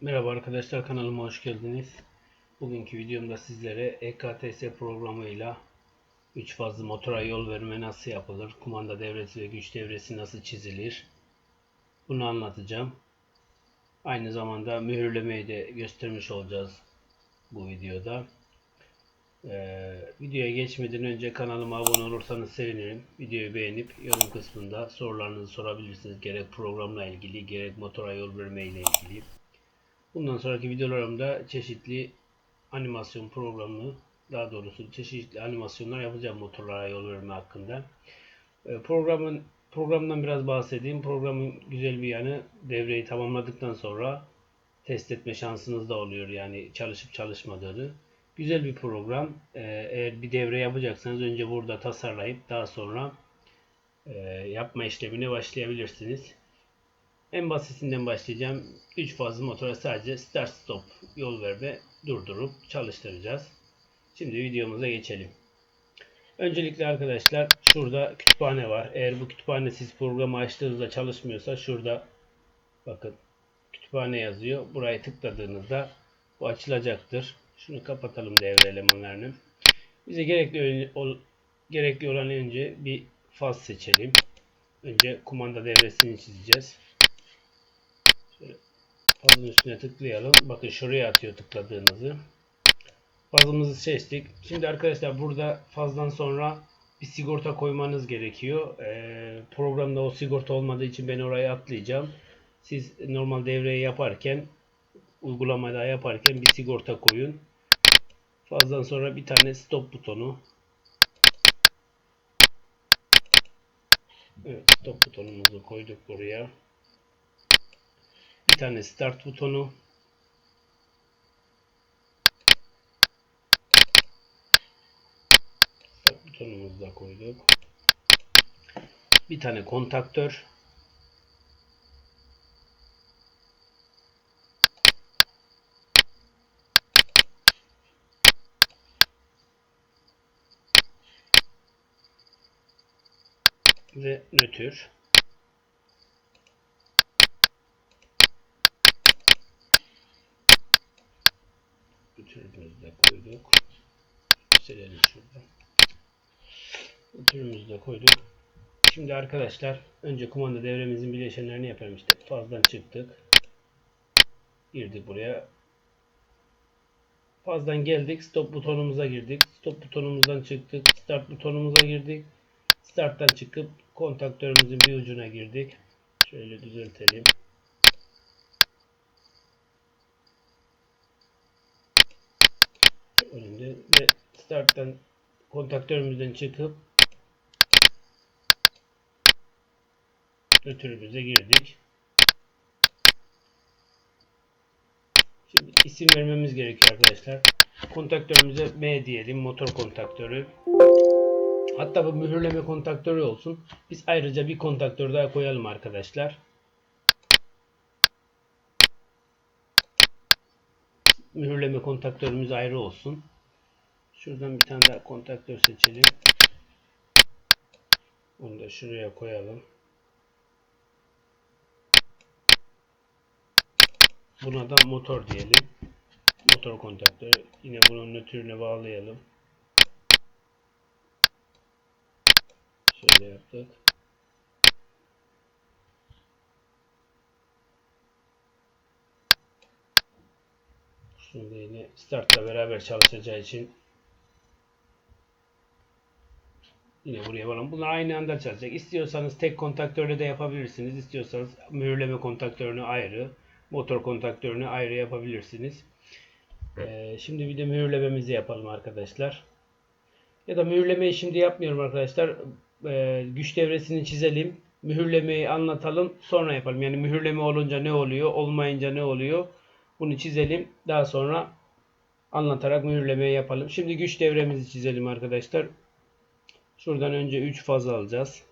Merhaba arkadaşlar kanalıma hoş geldiniz. Bugünkü videomda sizlere EKTS programıyla 3 fazlı motora yol verme nasıl yapılır, kumanda devresi ve güç devresi nasıl çizilir bunu anlatacağım. Aynı zamanda mühürlemeyi de göstermiş olacağız bu videoda. Ee, videoya geçmeden önce kanalıma abone olursanız sevinirim. Videoyu beğenip yorum kısmında sorularınızı sorabilirsiniz. Gerek programla ilgili gerek motora yol verme ile ilgili. Bundan sonraki videolarımda çeşitli animasyon programı daha doğrusu çeşitli animasyonlar yapacağım motorlara yol verme hakkında. Ee, Programın programdan biraz bahsedeyim. Programın güzel bir yanı devreyi tamamladıktan sonra test etme şansınız da oluyor. Yani çalışıp çalışmadığını. Güzel bir program. Ee, Eğer bir devre yapacaksanız önce burada tasarlayıp daha sonra e, yapma işlemine başlayabilirsiniz. En basitinden başlayacağım. 3 fazlı motora sadece start stop yol ver ve durdurup çalıştıracağız. Şimdi videomuza geçelim. Öncelikle arkadaşlar şurada kütüphane var. Eğer bu kütüphane siz programı açtığınızda çalışmıyorsa şurada bakın kütüphane yazıyor. Burayı tıkladığınızda bu açılacaktır. Şunu kapatalım devre elemanlarını. Bize gerekli ol, gerekli olan önce bir faz seçelim. Önce kumanda devresini çizeceğiz. Fazın üstüne tıklayalım. Bakın şuraya atıyor tıkladığınızı. Fazımızı seçtik. Şimdi arkadaşlar burada fazdan sonra bir sigorta koymanız gerekiyor. Ee, programda o sigorta olmadığı için ben orayı atlayacağım. Siz normal devreyi yaparken uygulamada yaparken bir sigorta koyun. Fazdan sonra bir tane stop butonu. Evet stop butonumuzu koyduk buraya. Tane start butonu. Start butonumuzu da koyduk. Bir tane kontaktör. ve nötr. Nötrümüzü de koyduk. Silelim şurada. Nötrümüzü de koyduk. Şimdi arkadaşlar önce kumanda devremizin bileşenlerini yapalım işte. Fazdan çıktık. Girdik buraya. Fazdan geldik. Stop butonumuza girdik. Stop butonumuzdan çıktık. Start butonumuza girdik. Start'tan çıkıp kontaktörümüzün bir ucuna girdik. Şöyle düzeltelim. Ve start'tan kontaktörümüzden çıkıp nötrümüze girdik. Şimdi isim vermemiz gerekiyor arkadaşlar. Kontaktörümüze M diyelim. Motor kontaktörü. Hatta bu mühürleme kontaktörü olsun. Biz ayrıca bir kontaktör daha koyalım arkadaşlar. Mühürleme kontaktörümüz ayrı olsun. Şuradan bir tane daha kontaktör seçelim. Onu da şuraya koyalım. Buna da motor diyelim. Motor kontaktörü. Yine bunun nötrüne bağlayalım. Şöyle yaptık. Şimdi yine startla beraber çalışacağı için yine buraya bağlan. Bunlar aynı anda çalışacak. İstiyorsanız tek kontaktörle de yapabilirsiniz. İstiyorsanız mühürleme kontaktörünü ayrı, motor kontaktörünü ayrı yapabilirsiniz. Ee, şimdi bir de mühürlememizi yapalım arkadaşlar. Ya da mühürlemeyi şimdi yapmıyorum arkadaşlar e, güç devresini çizelim. Mühürlemeyi anlatalım. Sonra yapalım. Yani mühürleme olunca ne oluyor? Olmayınca ne oluyor? Bunu çizelim. Daha sonra anlatarak mühürlemeyi yapalım. Şimdi güç devremizi çizelim arkadaşlar. Şuradan önce 3 faz alacağız.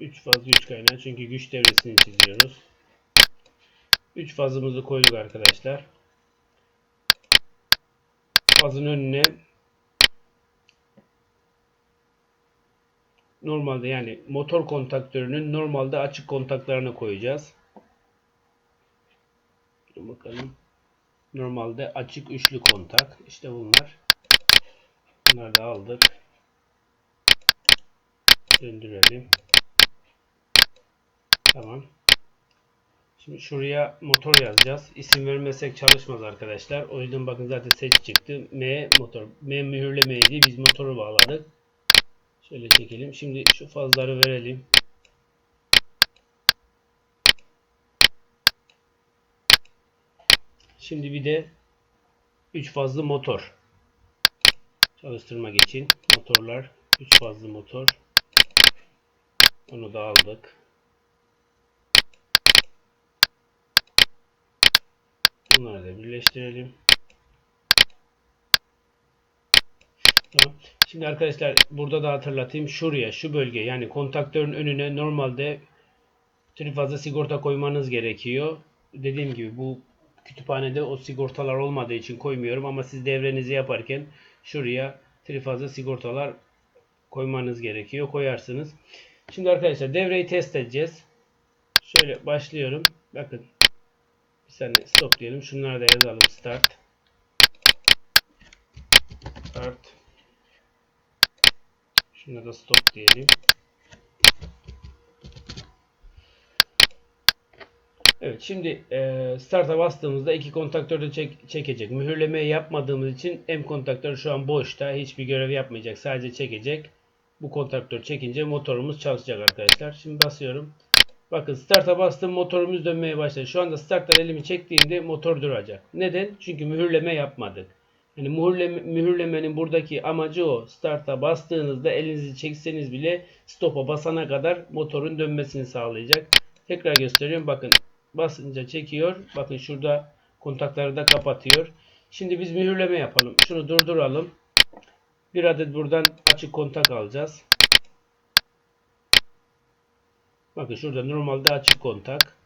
3 faz güç kaynağı. Çünkü güç devresini çiziyoruz. 3 fazımızı koyduk arkadaşlar. Fazın önüne normalde yani motor kontaktörünün normalde açık kontaklarını koyacağız. Dur bakalım. Normalde açık üçlü kontak. İşte bunlar. Bunları da aldık. Döndürelim. Tamam. Şimdi şuraya motor yazacağız. İsim vermezsek çalışmaz arkadaşlar. O yüzden bakın zaten seç çıktı. M motor. M mühürlemeydi. Biz motoru bağladık. Şöyle çekelim. Şimdi şu fazları verelim. Şimdi bir de 3 fazlı motor çalıştırmak için motorlar 3 fazlı motor onu da aldık. Bunları da birleştirelim. Tamam. Şimdi arkadaşlar burada da hatırlatayım. Şuraya şu bölge yani kontaktörün önüne normalde trifazlı sigorta koymanız gerekiyor. Dediğim gibi bu kütüphanede o sigortalar olmadığı için koymuyorum ama siz devrenizi yaparken şuraya trifazlı sigortalar koymanız gerekiyor. Koyarsınız. Şimdi arkadaşlar devreyi test edeceğiz. Şöyle başlıyorum. Bakın bir saniye stop diyelim. Şunları da yazalım. Start. Start. Şuna da stop diyelim. Evet şimdi e, start'a bastığımızda iki kontaktör de çek, çekecek. Mühürleme yapmadığımız için M kontaktörü şu an boşta. Hiçbir görev yapmayacak. Sadece çekecek. Bu kontaktör çekince motorumuz çalışacak arkadaşlar. Şimdi basıyorum. Bakın start'a bastım motorumuz dönmeye başladı. Şu anda start'tan elimi çektiğimde motor duracak. Neden? Çünkü mühürleme yapmadık. Yani mühürleme, mühürlemenin buradaki amacı o. Start'a bastığınızda elinizi çekseniz bile stop'a basana kadar motorun dönmesini sağlayacak. Tekrar gösteriyorum. Bakın basınca çekiyor. Bakın şurada kontakları da kapatıyor. Şimdi biz mühürleme yapalım. Şunu durduralım. Bir adet buradan açık kontak alacağız. Bakın şurada normalde açık kontak.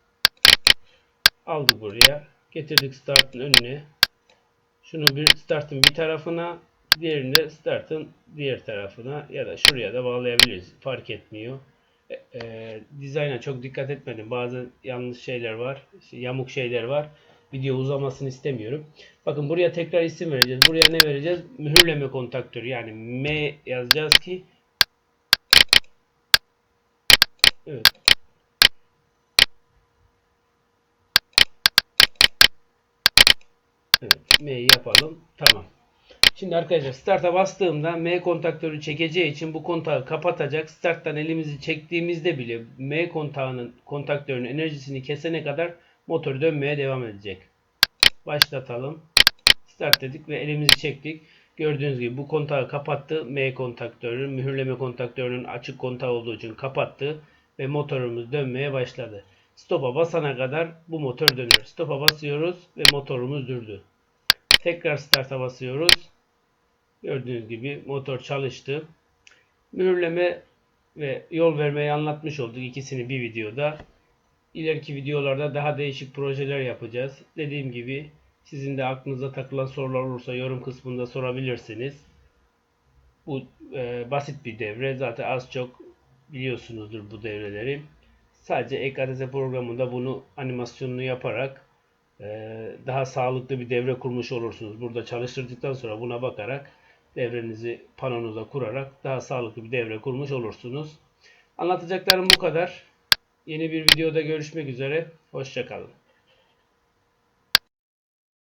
Aldık buraya. Getirdik startın önüne. Şunu bir startın bir tarafına, diğerini startın diğer tarafına ya da şuraya da bağlayabiliriz. Fark etmiyor. E, e, dizayna çok dikkat etmedim. Bazı yanlış şeyler var. Yamuk şeyler var. Video uzamasını istemiyorum. Bakın buraya tekrar isim vereceğiz. Buraya ne vereceğiz? Mühürleme kontaktörü. Yani M yazacağız ki Evet. Evet. M'yi yapalım. Tamam. Şimdi arkadaşlar start'a bastığımda M kontaktörü çekeceği için bu kontağı kapatacak. Start'tan elimizi çektiğimizde bile M kontağının kontaktörünün enerjisini kesene kadar motor dönmeye devam edecek. Başlatalım. Start dedik ve elimizi çektik. Gördüğünüz gibi bu kontağı kapattı. M kontaktörü, mühürleme kontaktörünün açık kontağı olduğu için kapattı ve motorumuz dönmeye başladı. Stop'a basana kadar bu motor dönüyor. Stop'a basıyoruz ve motorumuz durdu. Tekrar start'a basıyoruz. Gördüğünüz gibi motor çalıştı. Mühürleme ve yol vermeyi anlatmış olduk ikisini bir videoda. İleriki videolarda daha değişik projeler yapacağız. Dediğim gibi sizin de aklınıza takılan sorular olursa yorum kısmında sorabilirsiniz. Bu e, basit bir devre. Zaten az çok biliyorsunuzdur bu devreleri. Sadece EKTS programında bunu animasyonunu yaparak e, daha sağlıklı bir devre kurmuş olursunuz. Burada çalıştırdıktan sonra buna bakarak devrenizi panonuza kurarak daha sağlıklı bir devre kurmuş olursunuz. Anlatacaklarım bu kadar. Yeni bir videoda görüşmek üzere. Hoşçakalın.